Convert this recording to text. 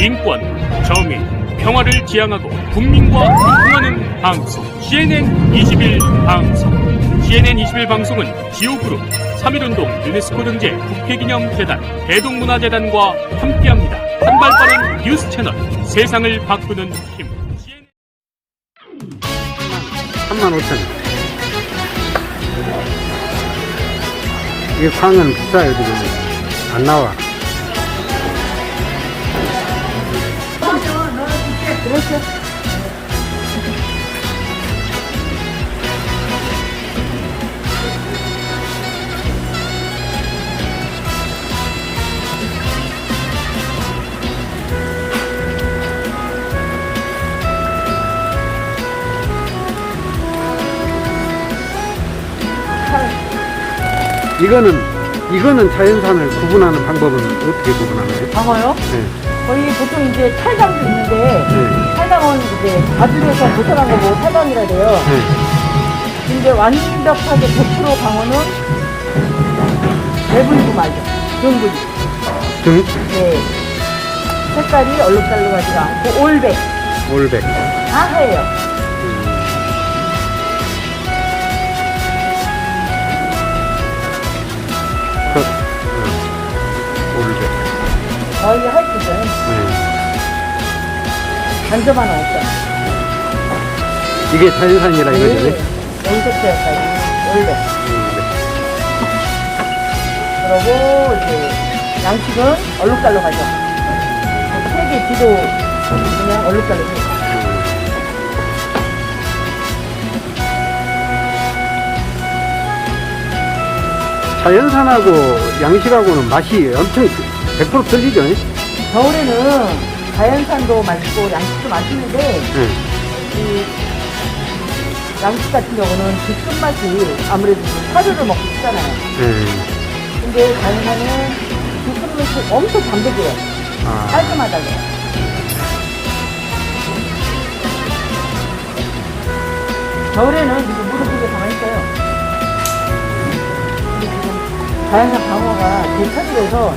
인권, 정의, 평화를 지향하고 국민과 소통하는 방송 CNN 21 방송 CNN 21 방송은 지오그룹 3.1운동 유네스코 등재 국회기념재단 대동문화재단과 함께합니다. 한 발 빠른 뉴스 채널 세상을 바꾸는 힘 CNN 3만 5천 원. 이게 광은 비싸요, 지금. 안 나와. 이거는, 이거는 자연산을 구분하는 방법은 어떻게 구분하나요? 방어요? 네. 거의 보통 이제 탈당도 있는데 가죽에서 벗어난 거고 탈당이라 돼요. 네. 근데 완벽하게 100% 방어는 대분구 말죠. 등분이. 등, 네. 색깔이 얼룩달룩하지가 않고 올백 올백. 다 해요. 그, 어, 올백. 거의 할 수죠. 네. 단점 하나 없어요. 이게 자연산이라 이거죠? 올백. 올백. 그러고 이제 양식은 얼룩달룩하죠. 세개 뒤도 그냥 얼룩달룩해요. 자연산하고 양식하고는 맛이 엄청 100% 틀리죠? 네. 겨울에는 자연산도 맛있고 양식도 맛있는데 네. 이 양식 같은 경우는 그 끝맛이 아무래도 사료를 먹고 싶잖아요. 네. 근데 자연산은 그 끝맛이 엄청 담백해요. 아, 깔끔하다고. 겨울에는 이제 무릎이 가만히 있어요. 근데 지금 자연산 방어가 대차지에서